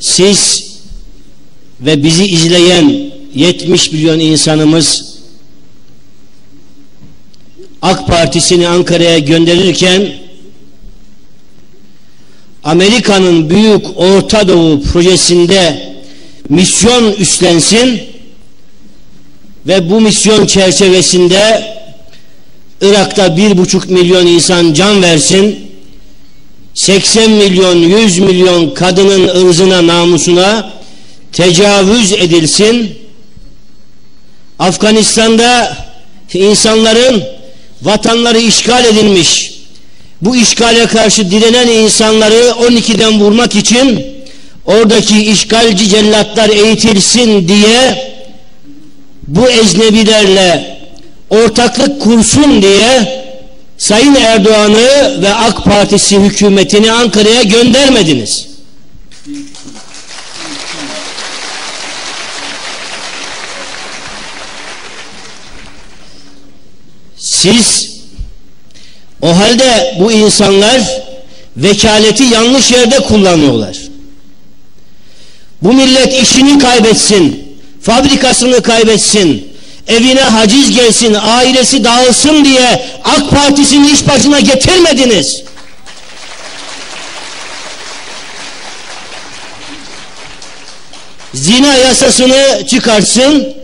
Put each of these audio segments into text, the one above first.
siz ve bizi izleyen 70 milyon insanımız AK Partisi'ni Ankara'ya gönderirken Amerika'nın Büyük Orta Doğu projesinde misyon üstlensin ve bu misyon çerçevesinde Irak'ta bir buçuk milyon insan can versin 80 milyon 100 milyon kadının ırzına namusuna tecavüz edilsin. Afganistan'da insanların vatanları işgal edilmiş. Bu işgale karşı direnen insanları 12'den vurmak için oradaki işgalci cellatlar eğitilsin diye bu ecnebilerle ortaklık kursun diye Sayın Erdoğan'ı ve AK Partisi hükümetini Ankara'ya göndermediniz. Siz o halde bu insanlar vekaleti yanlış yerde kullanıyorlar. Bu millet işini kaybetsin, fabrikasını kaybetsin, evine haciz gelsin, ailesi dağılsın diye AK Partisi'ni iş başına getirmediniz. Zina yasasını çıkarsın,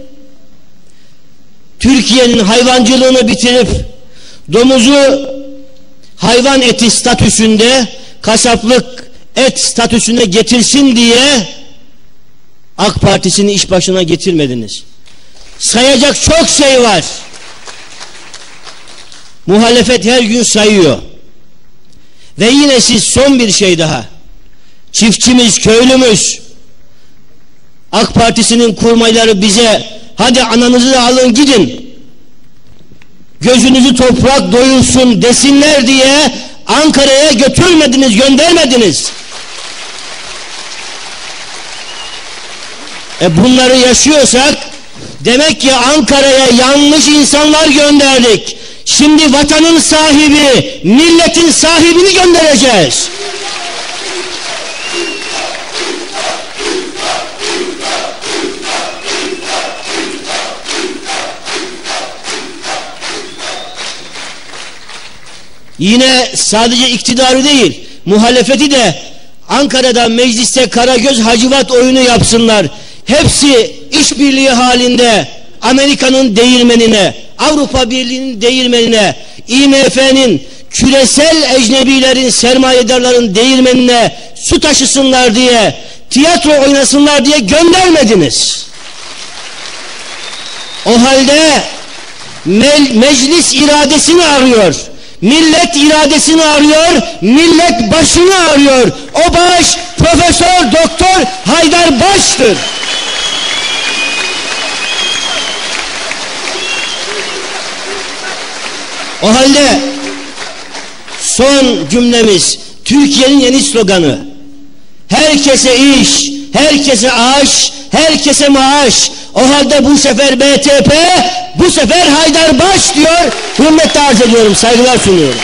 Türkiye'nin hayvancılığını bitirip domuzu hayvan eti statüsünde kasaplık et statüsüne getirsin diye AK Partisi'ni iş başına getirmediniz. Sayacak çok şey var. Muhalefet her gün sayıyor. Ve yine siz son bir şey daha. Çiftçimiz, köylümüz, AK Partisi'nin kurmayları bize hadi ananızı da alın gidin. Gözünüzü toprak doyursun desinler diye Ankara'ya götürmediniz, göndermediniz. E bunları yaşıyorsak demek ki Ankara'ya yanlış insanlar gönderdik. Şimdi vatanın sahibi, milletin sahibini göndereceğiz. Yine sadece iktidarı değil, muhalefeti de Ankara'da mecliste Karagöz Hacivat oyunu yapsınlar. Hepsi işbirliği halinde Amerika'nın değirmenine, Avrupa Birliği'nin değirmenine, IMF'nin küresel ecnebilerin, sermayedarların değirmenine su taşısınlar diye, tiyatro oynasınlar diye göndermediniz. O halde me meclis iradesini arıyor. Millet iradesini arıyor, millet başını arıyor. O baş Profesör Doktor Haydar Baş'tır. O halde son cümlemiz Türkiye'nin yeni sloganı herkese iş, herkese aş, herkese maaş. O halde bu sefer BTP, bu sefer Haydarbaş diyor. Hürmetle arz ediyorum, saygılar sunuyorum.